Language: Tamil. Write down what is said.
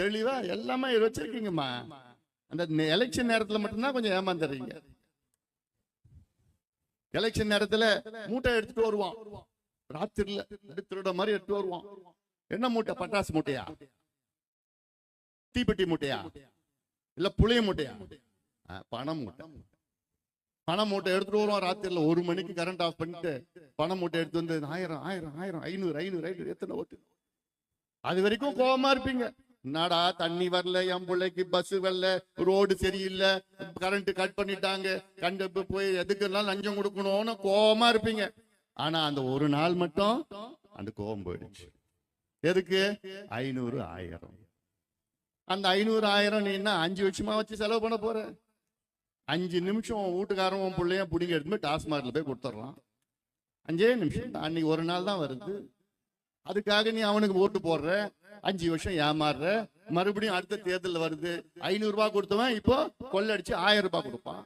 தெளிவா எல்லாமே வச்சிருக்கீங்கம்மா. அந்த எலெக்ஷன் நேரத்துல மட்டும்தான் கொஞ்சம் ஏமாந்துடுறீங்க எலெக்ஷன் நேரத்துல மூட்டை எடுத்துட்டு வருவான். ராத்திரில திருட மாதிரி எடுத்து வருவான். என்ன மூட்டை? பட்டாசு மூட்டையா? தீப்பெட்டி மூட்டையா? இல்ல புளிய மூட்டையா? பணம் மூட்டை. பணம் மூட்டை எடுத்துட்டு வருவான் ராத்திரில. ஒரு மணிக்கு கரண்ட் ஆஃப் பண்ணிட்டு பணம் மூட்டை எடுத்து வந்து ஆயிரம் ஆயிரம் ஆயிரம் ஐநூறு ஐநூறு ஐநூறு எத்தனை ஓட்டு? அது வரைக்கும் கோபமா இருப்பீங்க. என்னடா தண்ணி வரல என் பிள்ளைக்கு பஸ் வரல ரோடு சரியில்லை கரண்ட் கட் பண்ணிட்டாங்க. கண்டு போய் எதுக்கெல்லாம் லஞ்சம் கொடுக்கணும்னு கோவமா இருப்பீங்க. ஆனா அந்த ஒரு நாள் மட்டும் அந்த கோபம் போயிடுச்சு. எதுக்கு? ஐநூறு ஆயிரம். அந்த ஐநூறு ஆயிரம் நீ என்ன அஞ்சு வருஷமா வச்சு செலவு பண்ண போற? அஞ்சு நிமிஷம் வீட்டுக்காரன் உன் பிள்ளைய பிடிங்க எடுத்து போய் டாஸ்மார்க்ல போய் கொடுத்துட்றான் அஞ்சே நிமிஷம். அன்னைக்கு ஒரு நாள் தான் வருது. அதுக்காக நீ அவனுக்கு ஓட்டு போடுற? அஞ்சு வருஷம் ஏமாறுற மறுபடியும் அடுத்த தேர்தல் வருது. ஐநூறு ரூபாய் கொடுத்தவன் இப்போ கொள்ளடிச்சு ஆயிரம் ரூபாய் கொடுப்பான்.